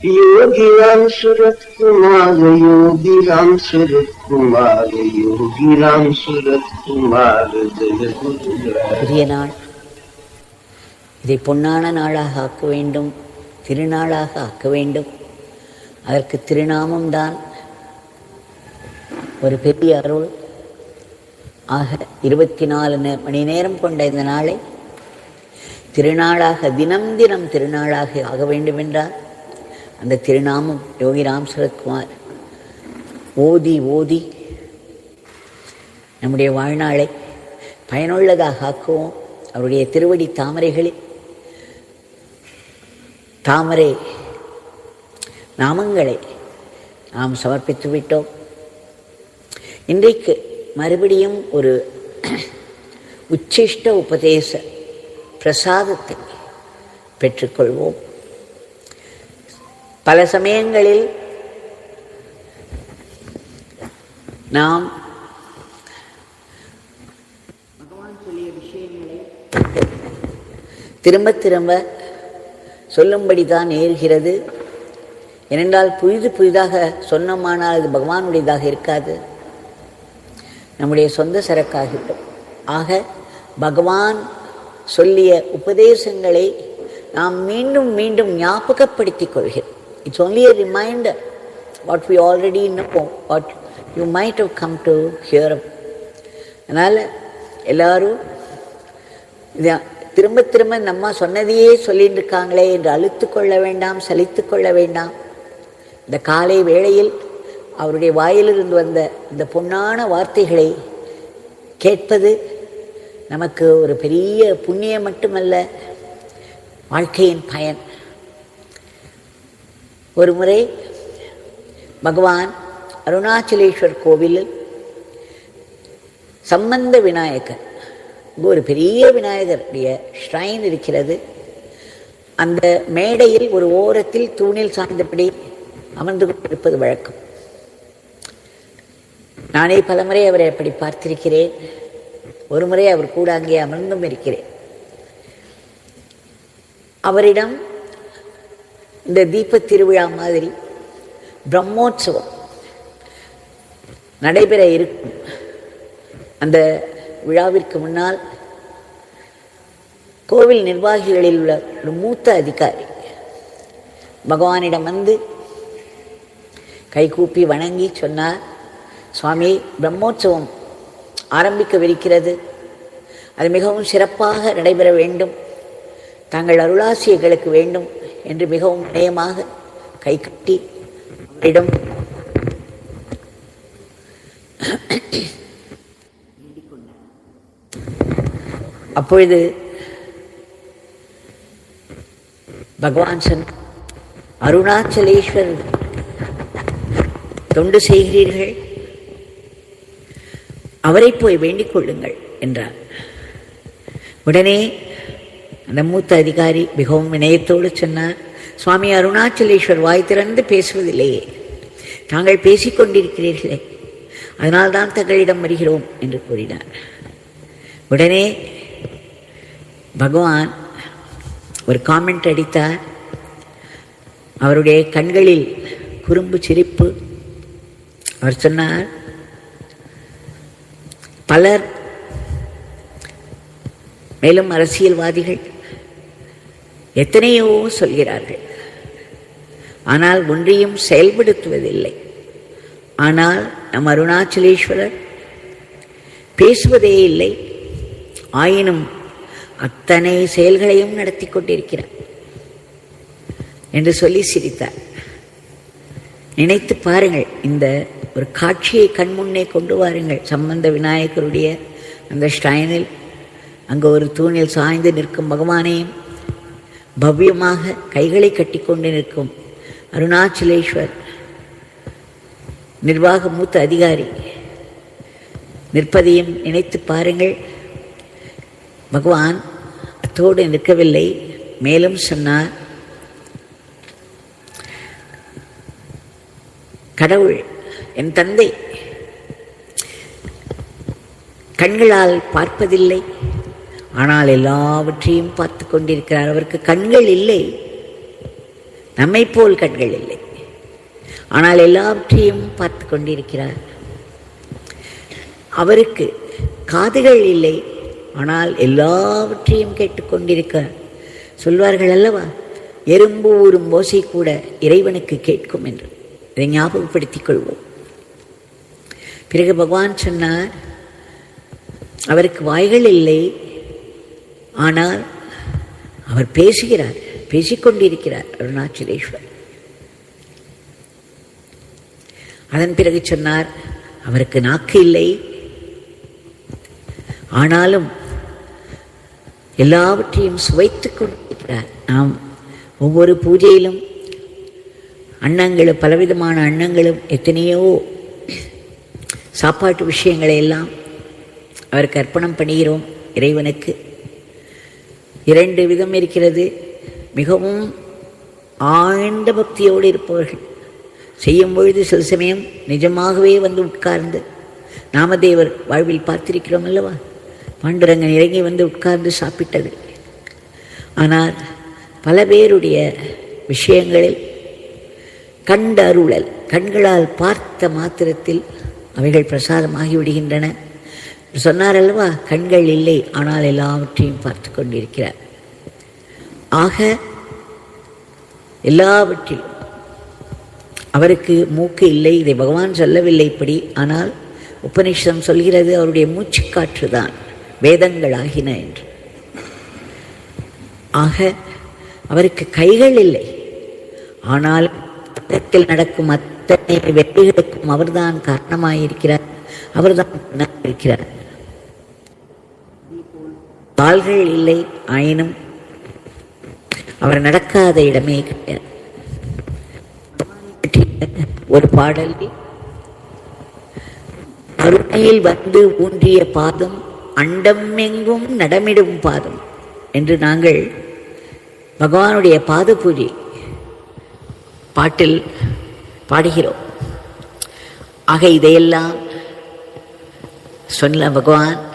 யோகிராம் சுரத்குமார யோகிராம் சுரத்குமார யோகிராம் சுரத்குமார புதிய நாள் இதை பொன்னான நாளாக ஆக்க வேண்டும் திருநாளாக ஆக்க வேண்டும். அதற்கு திருநாமம்தான் ஒரு பெரிய அருள். ஆக இருபத்தி நாலு மணி நேரம் கொண்ட இந்த நாளை திருநாளாக தினம் தினம் திருநாளாக ஆக வேண்டுமென்றால் அந்த திருநாமம் யோகி ராம் சரத்குமார். ஓதி ஓதி. நம்முடைய வாழ்நாளை பயனுள்ளதாக ஆக்குவோம். அவருடைய திருவடி தாமரைகளில் தாமரை நாமங்களை நாம் சமர்ப்பித்து விட்டோம். இன்றைக்கு மறுபடியும் ஒரு உச்சிஷ்ட உபதேச பிரசாதத்தை பெற்றுக்கொள்வோம். பல சமயங்களில் நாம் திரும்ப திரும்ப சொல்லும்படி தான் நேர்கிறது. ஏனென்றால் புதிது புதிதாக சொன்னமானால் அது பகவானுடையதாக இருக்காது. நம்முடைய சொந்த சரக்காகிவிடும் ஆக பகவான் சொல்லிய உபதேசங்களை நாம் மீண்டும் மீண்டும் ஞாபகப்படுத்திக் கொள்கிறோம். It's only a reminder what we already know what you might have come to hear. அதனால் எல்லாரும் திரும்ப திரும்ப நம்ம சொன்னதையே சொல்லிட்டு இருக்காங்களே என்று அழுத்து கொள்ள வேண்டாம் சலித்து கொள்ள வேண்டாம். இந்த காலை வேளையில் அவருடைய வாயிலிருந்து வந்த இந்த பொன்னான வார்த்தைகளை கேட்பது நமக்கு ஒரு பெரிய புண்ணியம் மட்டுமல்ல வாழ்க்கையின் பயன். ஒரு முறை பகவான் அருணாச்சலேஸ்வர் கோவிலில் சம்பந்த விநாயகர் ஒரு பெரிய விநாயகருடைய ஷ்ரைன் இருக்கிறது. அந்த மேடையில் ஒரு ஓரத்தில் தூணில் சாய்ந்தபடி அமர்ந்து கொண்டிருப்பது வழக்கம். நானே பலமுறை அவரை அப்படி பார்த்திருக்கிறேன். ஒரு முறை அவர் கூட அங்கே அமர்ந்தும் இருக்கிறேன். அவரிடம் இந்த தீபத் திருவிழா மாதிரி பிரம்மோற்சவம் நடைபெற இருக்கும். அந்த விழாவிற்கு முன்னால் கோவில் நிர்வாகிகளில் உள்ள ஒரு மூத்த அதிகாரி பகவானிடம் வந்து கைகூப்பி வணங்கி சொன்னார் சுவாமி பிரம்மோற்சவம் ஆரம்பிக்கவிருக்கிறது. அது மிகவும் சிறப்பாக நடைபெற வேண்டும். தங்கள் அருளாசியர்களுக்கு வேண்டும். என்று மிகவும் நயமாக கை கட்டி அவரிடம் அப்பொழுது பகவான் சன் அருணாச்சலேஸ்வர் தொண்டு செய்கிறீர்கள்? அவரை போய் வேண்டிக் கொள்ளுங்கள் என்றார். உடனே அந்த மூத்த அதிகாரி மிகவும் வினயத்தோடு சொன்னார் சுவாமி அருணாச்சலேஸ்வர் வாய் திறந்து பேசுவதில்லையே. தாங்கள் பேசிக் கொண்டிருக்கிறீர்களே. அதனால்தான் தங்களிடம் வருகிறோம் என்று கூறினார். உடனே பகவான் ஒரு காமெண்ட் அடித்தார். அவருடைய கண்களில் குறும்பு சிரிப்பு. அவர் சொன்னார் பலர் மேலும் அரசியல்வாதிகள் எத்தனையோ சொல்கிறார்கள். ஆனால் ஒன்றையும் செயல்படுத்துவதில்லை. ஆனால் நம் அருணாச்சலேஸ்வரர் பேசுவதே இல்லை. ஆயினும் அத்தனை செயல்களையும் நடத்தி கொண்டிருக்கிறார் என்று சொல்லி சிரித்தார். நினைத்து பாருங்கள் இந்த ஒரு காட்சியை கண்முன்னே கொண்டு வாருங்கள். சம்பந்த விநாயகருடைய அந்த ஸ்டைனில் அங்கே ஒரு தூணில் சாய்ந்து நிற்கும் பகவானையும் பவ்யமாக கைகளை கட்டிக்கொண்டு நிற்கும் அருணாச்சலேஸ்வர் நிர்வாக மூத்த அதிகாரி. நிற்பதையும் நினைத்து பாருங்கள். பகவான் அத்தோடு நிற்கவில்லை. மேலும் சொன்னார் கடவுள் என் தந்தை கண்களால் பார்ப்பதில்லை. ஆனால் எல்லாவற்றையும் பார்த்து கொண்டிருக்கிறார். அவருக்கு கண்கள் இல்லை. நம்மை போல் கண்கள் இல்லை. ஆனால் எல்லாவற்றையும் பார்த்து கொண்டிருக்கிறார். அவருக்கு காதுகள் இல்லை. ஆனால் எல்லாவற்றையும் கேட்டுக்கொண்டிருக்கிறார் சொல்வார்கள் அல்லவா? எறும்பு ஊறும் ஓசை கூட இறைவனுக்கு கேட்கும் என்று. இதை ஞாபகப்படுத்திக் கொள்வோம். பிறகு பகவான் சொன்னார் அவருக்கு வாய்கள் இல்லை. ஆனால் அவர் பேசுகிறார் பேசிக்கொண்டிருக்கிறார் அருணாச்சலேஸ்வர் அதன் பிறகு சொன்னார் அவருக்கு நாக்கு இல்லை. ஆனாலும் எல்லாவற்றையும் சுவைத்துக் கொண்டிருக்கிறார். நாம் ஒவ்வொரு பூஜையிலும் அன்னங்களும் பலவிதமான அன்னங்களும் எத்தனையோ சாப்பாட்டு விஷயங்களை எல்லாம் அவருக்கு அர்ப்பணம் பண்ணுகிறோம் இறைவனுக்கு. இரண்டு விதம் இருக்கிறது. மிகவும் ஆழ்ந்த பக்தியோடு இருப்பவர்கள். செய்யும் பொழுது சில சமயம் நிஜமாகவே வந்து உட்கார்ந்து நாமதேவர் வாழ்வில் பார்த்திருக்கிறோம் அல்லவா? பாண்டுரங்கன் இறங்கி வந்து உட்கார்ந்து சாப்பிட்டது. ஆனால் பல பேருடைய விஷயங்களில் கண்ட அருளல் கண்களால் பார்த்த மாத்திரத்தில் அவைகள் பிரசாதமாகிவிடுகின்றன சொன்னார் அல்லவா கண்கள் இல்லை ஆனால் எல்லாவற்றையும் பார்த்து கொண்டிருக்கிறார். ஆக எல்லாவற்றிலும் அவருக்கு மூக்கு இல்லை இதை பகவான் சொல்லவில்லை இப்படி ஆனால் உபநிஷம் சொல்கிறது அவருடைய மூச்சுக்காற்று தான் வேதங்கள் ஆகின என்று. ஆக அவருக்கு கைகள் இல்லை ஆனால் இடத்தில் நடக்கும் அத்தனை வெற்றிகளுக்கும் அவர்தான் காரணமாயிருக்கிறார் அவர்தான் இருக்கிறார் கால்கள் இல்லை ஆயினும் அவர் நடக்காத இடமே கிடையாது. ஒரு பாடல். கருணையில் வந்து ஊன்றிய பாதம் அண்டம் எங்கும் நடமிடும் பாதம் என்று நாங்கள் பகவானுடைய பாத பூஜை பாட்டில் பாடுகிறோம். ஆக இதையெல்லாம் சொன்ன பகவான்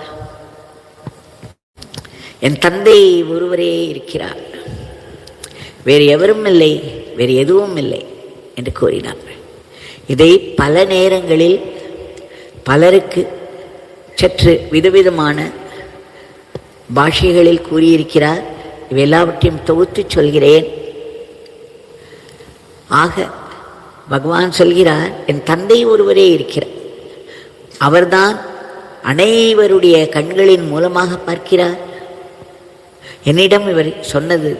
என் தந்தை ஒருவரே இருக்கிறார். வேறு எவரும் இல்லை வேறு எதுவும் இல்லை என்று கூறினார். இதை பல நேரங்களில் பலருக்கு சற்று விதவிதமான பாஷைகளில் கூறியிருக்கிறார். இவை எல்லாவற்றையும் தொகுத்து சொல்கிறேன். ஆக பகவான் சொல்கிறார் என் தந்தை ஒருவரே இருக்கிறார். அவர்தான் அனைவருடைய கண்களின் மூலமாக பார்க்கிறார். என்னிடம் இவர் சொன்னது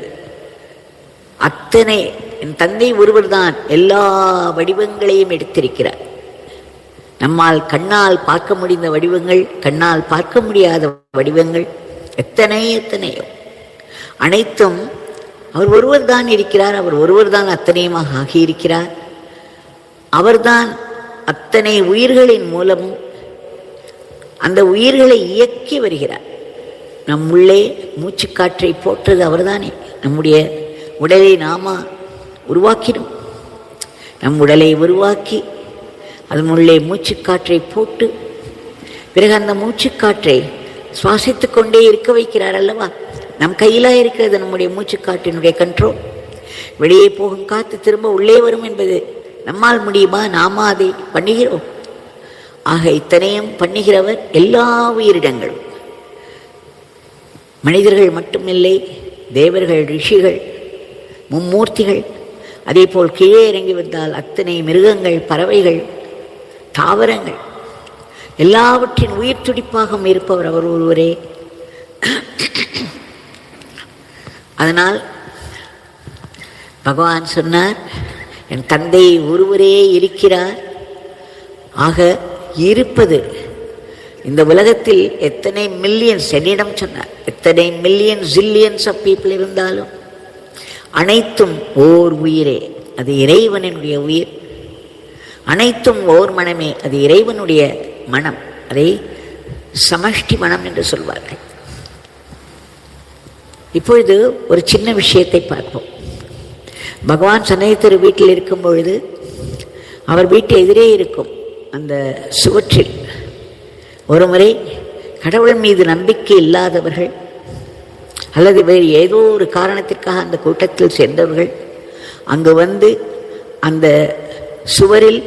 அத்தனை என் தந்தை ஒருவர்தான் எல்லா வடிவங்களையும் எடுத்திருக்கிறார். நம்மால் கண்ணால் பார்க்க முடிந்த வடிவங்கள் கண்ணால் பார்க்க முடியாத வடிவங்கள் எத்தனை எத்தனையோ. அனைத்தும் அவர் ஒருவர் தான் இருக்கிறார் அவர் ஒருவர் தான் அத்தனையுமாக ஆகியிருக்கிறார். அவர்தான் அத்தனை உயிர்களின் மூலமும் அந்த உயிர்களை இயக்கி வருகிறார். நம் உள்ளே மூச்சுக்காற்றை போற்றது அவர்தானே. நம்முடைய உடலை நாம உருவாக்கினோம் நம் உடலை உருவாக்கி அதன் உள்ளே மூச்சுக்காற்றை போட்டு பிறகு அந்த மூச்சுக்காற்றை சுவாசித்து கொண்டே இருக்க வைக்கிறார் அல்லவா? நம் கையிலாக இருக்கிறது நம்முடைய மூச்சுக்காற்றினுடைய கண்ட்ரோல் வெளியே போகும் காத்து திரும்ப உள்ளே வரும் என்பது நம்மால் முடியுமா? நாம அதை பண்ணுகிறோம். ஆக இத்தனையும் பண்ணுகிறவர் எல்லா உயிரிடங்களும் மனிதர்கள் மட்டுமில்லை தேவர்கள் ரிஷிகள் மும்மூர்த்திகள். அதே போல் கீழே இறங்கி வந்தால் அத்தனை மிருகங்கள் பறவைகள் தாவரங்கள். எல்லாவற்றின் உயிர் துடிப்பாகவும் இருப்பவர் அவர் ஒருவரே. அதனால் பகவான் சொன்னார் என் தந்தை ஒருவரே இருக்கிறார். ஆக இருப்பது இந்த உலகத்தில் எத்தனை மில்லியன்ஸ் என்னிடம் சொன்னார். எத்தனை மில்லியன் ஜில்லியன்ஸ் ஆஃப் பீப்புள் இருந்தாலும் அனைத்தும் ஓர் உயிரே. அது இறைவனுடைய உயிர். அனைத்தும் ஓர் மனமே. அது இறைவனுடைய மனம். அதை சமஷ்டி மனம் என்று சொல்வார்கள். இப்பொழுது ஒரு சின்ன விஷயத்தை பார்ப்போம். பகவான் சனேத்தர் வீட்டில் இருக்கும் பொழுது அவர் வீட்டு எதிரே இருக்கும் அந்த சுவற்றில். ஒரு முறை கடவுள் மீது நம்பிக்கை இல்லாதவர்கள் அல்லது வேறு ஏதோ ஒரு காரணத்திற்காக அந்த கூட்டத்தில் சேர்ந்தவர்கள் அங்கு வந்து அந்த சுவரில்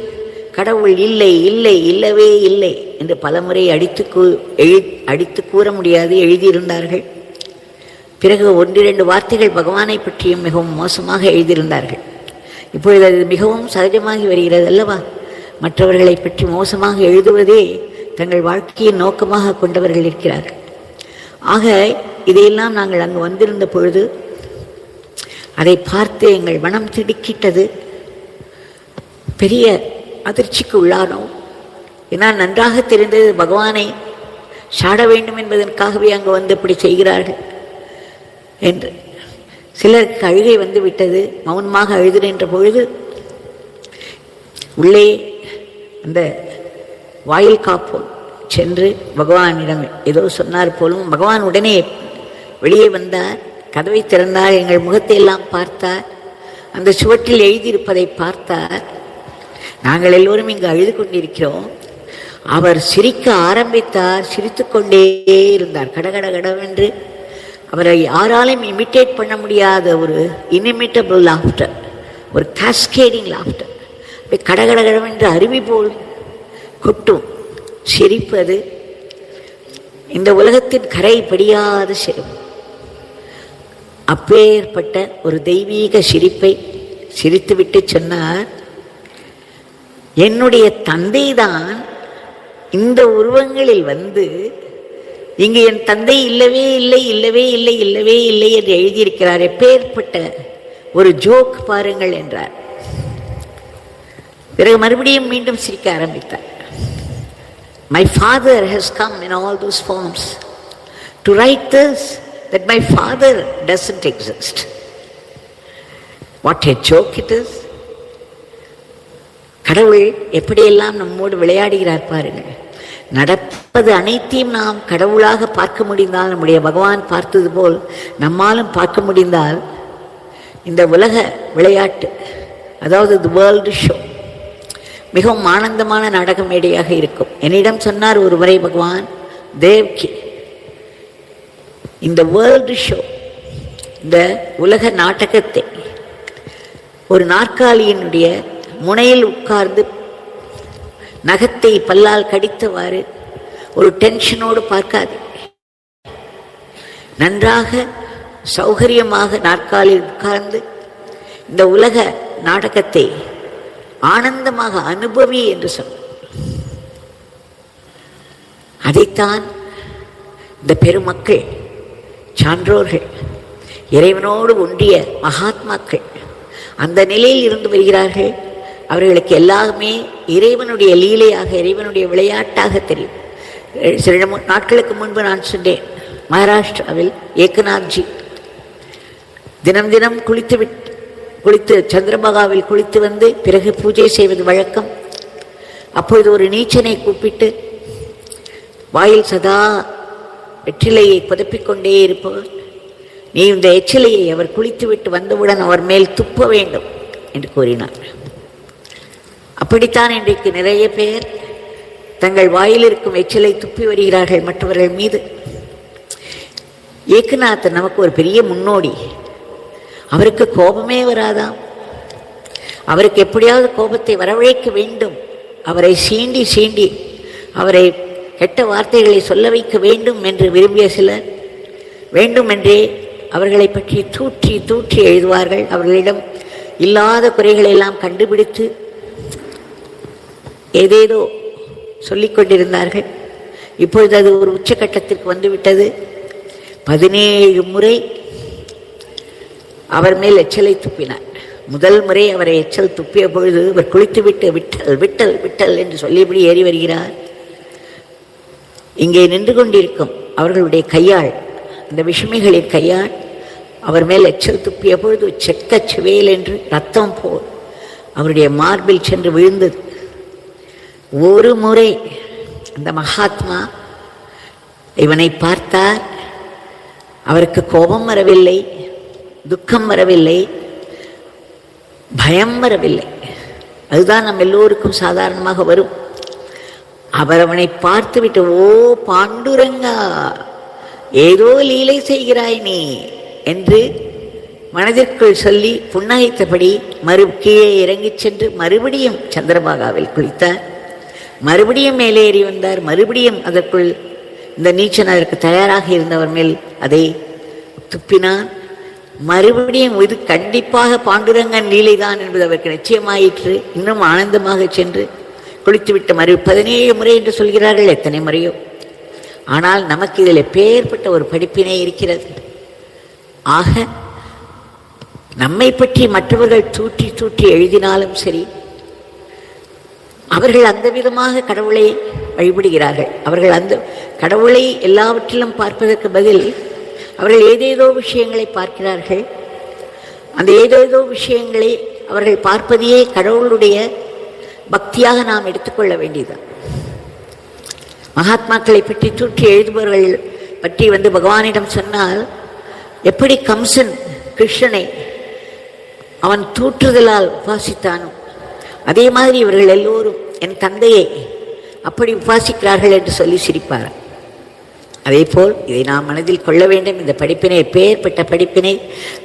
கடவுள் இல்லை இல்லை இல்லவே இல்லை என்று பலமுறை அடித்து கூ எழு அடித்து கூற முடியாது எழுதியிருந்தார்கள். பிறகு ஒன்றிரண்டு வார்த்தைகள் பகவானை பற்றியும் மிகவும் மோசமாக எழுதியிருந்தார்கள். இப்பொழுது அது மிகவும் சகஜமாகி வருகிறது அல்லவா? மற்றவர்களை பற்றி மோசமாக எழுதுவதே தங்கள் வாழ்க்கையை நோக்கமாக கொண்டவர்கள் இருக்கிறார்கள். ஆக இதையெல்லாம் நாங்கள் அங்கு வந்திருந்த பொழுது அதை பார்த்து எங்கள் மனம் திடுக்கிட்டது. பெரிய அதிர்ச்சிக்கு உள்ளானோம். ஏன்னா நன்றாக தெரிந்தது பகவானை சாட வேண்டும் என்பதற்காகவே அங்கு வந்து இப்படி செய்கிறார்கள் என்று. சிலருக்கு அழுகை வந்து விட்டது மௌனமாக அழுதுகின்ற பொழுது உள்ளே அந்த வாயில் காப்போம். சென்று பகவானிடம் ஏதோ சொன்னார் போலும் பகவான் உடனே வெளியே வந்தார். கதவை திறந்தார். எங்கள் முகத்தை எல்லாம் பார்த்தார். அந்த சுவற்றில் எழுதியிருப்பதை பார்த்தார். நாங்கள் எல்லோரும் இங்கு அழுது கொண்டிருக்கிறோம். அவர் சிரிக்க ஆரம்பித்தார். சிரித்துக்கொண்டே இருந்தார். கடகட கடவென்று அவரை யாராலும் இமிட்டேட் பண்ண முடியாத ஒரு இனிமிட்டபிள் லாஃப்டர் ஒரு காஸ்கேடிங் லாஃப்டர் கடகட கடவென்று அருவி போல் கொட்டும். சிரிப்பது இந்த உலகத்தின் கரை படியாத சிரிப்பு. அப்பேற்பட்ட ஒரு தெய்வீக சிரிப்பை சிரித்துவிட்டு சொன்னார் என்னுடைய தந்தை தான் இந்த உருவங்களில் வந்து இங்கு என் தந்தை இல்லவே இல்லை இல்லவே இல்லை இல்லவே இல்லை என்று எழுதியிருக்கிறார். எப்பேற்பட்ட ஒரு ஜோக் பாருங்கள் என்றார். பிறகு மறுபடியும் மீண்டும் சிரிக்க ஆரம்பித்தார். My father has come in all those forms to write this that my father doesn't exist what had joke it is கடவுள் எப்படியெல்லாம் நம்மோடு விளையாடுகிறார் பாருங்கள். நடப்பது அனைத்தையும் நாம் கடவுளாக பார்க்க முடிந்தால் நம்முடைய பகவான் பார்த்தது போல் நம்மாலும் பார்க்க முடிந்தால் இந்த உலக விளையாட்டு அதாவது தி வேர்ல்டு ஷோ மிகவும் ஆனந்தமான நாடக மேடையாக இருக்கும். என்னிடம் சொன்னார் ஒரு முறை பகவான் தேவ்கி இந்த வேர்ல்டு ஷோ இந்த உலக நாடகத்தை ஒரு நாற்காலியினுடைய முனையில் உட்கார்ந்து நகத்தை பல்லால் கடித்தவாறு ஒரு டென்ஷனோடு பார்க்காது. நன்றாக சௌகரியமாக நாற்காலில் உட்கார்ந்து இந்த உலக நாடகத்தை ஆனந்தமாக அனுபவி என்று சொன்ன அதைத்தான் இந்த பெருமக்கள் சான்றோர்கள் இறைவனோடு ஒன்றிய மகாத்மாக்கள் அந்த நிலையில் இருந்து வருகிறார்கள். அவர்களுக்கு எல்லாமே இறைவனுடைய லீலையாக இறைவனுடைய விளையாட்டாக தெரியும். சில நாட்களுக்கு முன்பு நான் சொன்னேன் மகாராஷ்டிராவில் ஏக்கநாத்ஜி தினம் தினம் குளித்து விட்டு குளித்து சந்திரபகாவில் குளித்து வந்து பிறகு பூஜை செய்வது வழக்கம். அப்பொழுது ஒரு நீச்சனை கூப்பிட்டு வாயில் சதா வெற்றிலையை புதப்பிக்கொண்டே இருப்பவர் நீ இந்த எச்சிலையை அவர் குளித்துவிட்டு வந்தவுடன் அவர் மேல் துப்ப வேண்டும் என்று கூறினார். அப்படித்தான் இன்றைக்கு நிறைய பேர் தங்கள் வாயில் இருக்கும் எச்சிலை துப்பி வருகிறார்கள் மற்றவர்கள் மீது. ஏக்குநாத் நமக்கு ஒரு பெரிய முன்னோடி. அவருக்கு கோபமே வராதாம் அவருக்கு எப்படியாவது கோபத்தை வரவழைக்க வேண்டும். அவரை சீண்டி சீண்டி அவரை கெட்ட வார்த்தைகளை சொல்ல வைக்க வேண்டும் என்று விரும்பிய சிலர் வேண்டுமென்றே அவர்களை பற்றி தூற்றி தூற்றி எழுதுவார்கள். அவர்களிடம் இல்லாத குறைகளை எல்லாம் கண்டுபிடித்து ஏதேதோ சொல்லிக் கொண்டிருந்தார்கள். இப்பொழுது அது ஒரு உச்சக்கட்டத்திற்கு வந்துவிட்டது. பதினேழு முறை அவர் மேல் எச்சலை துப்பினார். முதல் முறை அவரை எச்சல் துப்பிய பொழுது இவர் குளித்துவிட்டு விட்டல் விட்டல் விட்டல் என்று சொல்லியபடி ஏறி வருகிறார். இங்கே நின்று கொண்டிருக்கும் அவர்களுடைய கையாள் அந்த விஷமிகளின் கையாள் அவர் மேல் எச்சல் துப்பிய பொழுது செக்க சுவேல் என்று ரத்தம் போல் அவருடைய மார்பில் சென்று விழுந்தது. ஒரு முறை அந்த மகாத்மா இவனை பார்த்தார். அவருக்கு கோபம் வரவில்லை. துக்கம் வரவில்லை பயம் வரவில்லை. அதுதான் நம் எல்லோருக்கும் சாதாரணமாக வரும். அவர் அவனை பார்த்துவிட்டு ஓ பாண்டுரங்கா ஏதோ லீலை செய்கிறாய் நீ என்று மனதிற்குள் சொல்லி புன்னகைத்தபடி மறு கீழே இறங்கிச் சென்று மறுபடியும் சந்திரபாகாவில் குளித்தார். மறுபடியும் மேலே ஏறி வந்தார். மறுபடியும் அதற்குள் இந்த நீச்சன் அதற்கு தயாராக இருந்தவர் மேல் அதை துப்பினான். மறுபடியும் இது கண்டிப்பாக பாண்டுரங்கன் லீலைதான் என்பது அவருக்கு நிச்சயமாயிற்று. இன்னும் ஆனந்தமாக சென்று குளித்துவிட்டு மறு பதினேழு முறை என்று சொல்கிறார்கள் எத்தனை முறையோ. ஆனால் நமக்கு இதில் எப்பேற்பட்ட ஒரு படிப்பினை இருக்கிறது. ஆக நம்மை பற்றி மற்றவர்கள் தூற்றி தூற்றி எழுதினாலும் சரி அவர்கள் அந்த விதமாக கடவுளை வழிபடுகிறார்கள். அவர்கள் அந்த கடவுளை எல்லாவற்றிலும் பார்ப்பதற்கு பதில் அவர்கள் ஏதேதோ விஷயங்களை பார்க்கிறார்கள். அந்த ஏதேதோ விஷயங்களை அவர்கள் பார்ப்பதையே கடவுளுடைய பக்தியாக நாம் எடுத்துக்கொள்ள வேண்டியது. மகாத்மாக்களை பற்றி தூற்றி எழுதுபவர்கள் பற்றி வந்து பகவானிடம் சொன்னால் எப்படி கம்சன் கிருஷ்ணனை அவன் தூற்றுதலால் உபாசித்தானோ அதே மாதிரி இவர்கள் எல்லோரும் என் தந்தையை அப்படி உபாசிக்கிறார்கள் என்று சொல்லி சிரிப்பார்கள் அதே போல் இதை நாம் மனதில் கொள்ள வேண்டும். இந்த படிப்பினை பெயர்பட்ட படிப்பினை.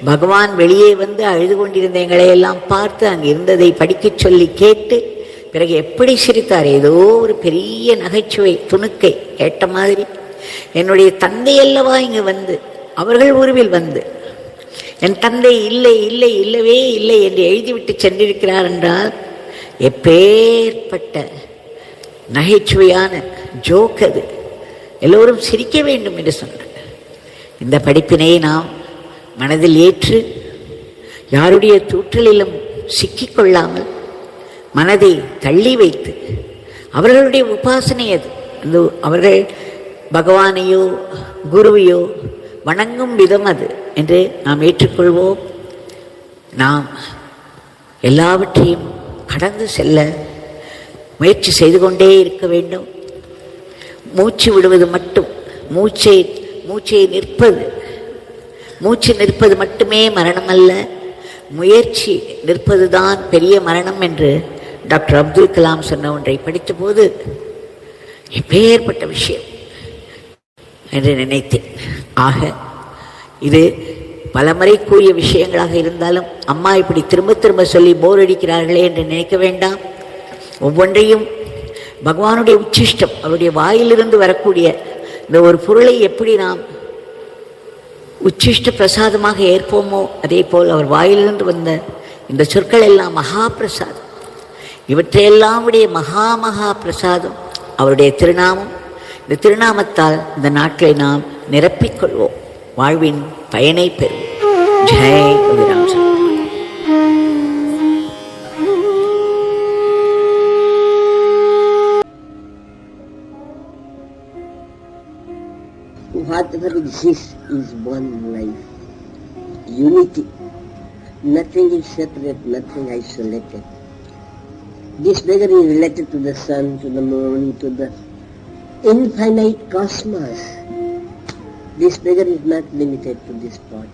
பகவான் வெளியே வந்து அழுது கொண்டிருந்த எங்களை எல்லாம் பார்த்து அங்கு இருந்ததை படிக்கச் சொல்லி கேட்டு பிறகு எப்படி சிரித்தார்? ஏதோ ஒரு பெரிய நகைச்சுவை துணுக்கை கேட்ட மாதிரி. என்னுடைய தந்தை அல்லவா இங்கு வந்து அவர்கள் உருவில் வந்து என் தந்தை இல்லை இல்லை இல்லவே இல்லை என்று எழுதிவிட்டு சென்றிருக்கிறார் என்றால் எப்பேற்பட்ட நகைச்சுவையான ஜோக் அது. எல்லோரும் சிரிக்க வேண்டும் என்று சொன்னார் இந்த படிப்பினை நாம் மனதில் ஏற்று யாருடைய தூற்றலிலும் சிக்கிக்கொள்ளாமல் மனதை தள்ளி வைத்து அவர்களுடைய உபாசனை அது. அந்த அவர்கள் பகவானையோ குருவையோ வணங்கும் விதம் அது என்று நாம் ஏற்றுக்கொள்வோம். நாம் எல்லாவற்றையும் கடந்து செல்ல முயற்சி செய்து கொண்டே இருக்க வேண்டும். மூச்சு விடுவது மட்டும். மூச்சை மூச்சை நிற்பது. மூச்சு நிற்பது மட்டுமே மரணம் அல்ல முயற்சி நிற்பதுதான் பெரிய மரணம் என்று டாக்டர் அப்துல் கலாம் சொன்ன ஒன்றை படித்தபோது எப்பேற்பட்ட விஷயம் என்று நினைத்தேன். ஆக இது பலமுறை கூறிய விஷயங்களாக இருந்தாலும் அம்மா இப்படி திரும்ப திரும்ப சொல்லி போர் அடிக்கிறார்களே என்று நினைக்க வேண்டாம். ஒவ்வொன்றையும் பகவானுடைய உச்சிஷ்டம் அவருடைய வாயிலிருந்து வரக்கூடிய இந்த ஒரு பொருளை எப்படி நாம் உச்சிஷ்ட பிரசாதமாக ஏற்போமோ அதே போல் அவர் வாயிலிருந்து வந்த இந்த சொற்கள் எல்லாம் மகா பிரசாதம் இவற்றையெல்லாம் உடைய மகா மகா பிரசாதம் அவருடைய திருநாமம். இந்த திருநாமத்தால் இந்த நாட்களை நாம் நிரப்பிக்கொள்வோம் வாழ்வின் பயனை பெறுவோம். Jai Raghuram Exists is one life. Unity. Nothing is separate, nothing isolated. This beggar is related to the sun, to the moon, to the infinite cosmos. This beggar is not limited to this spot.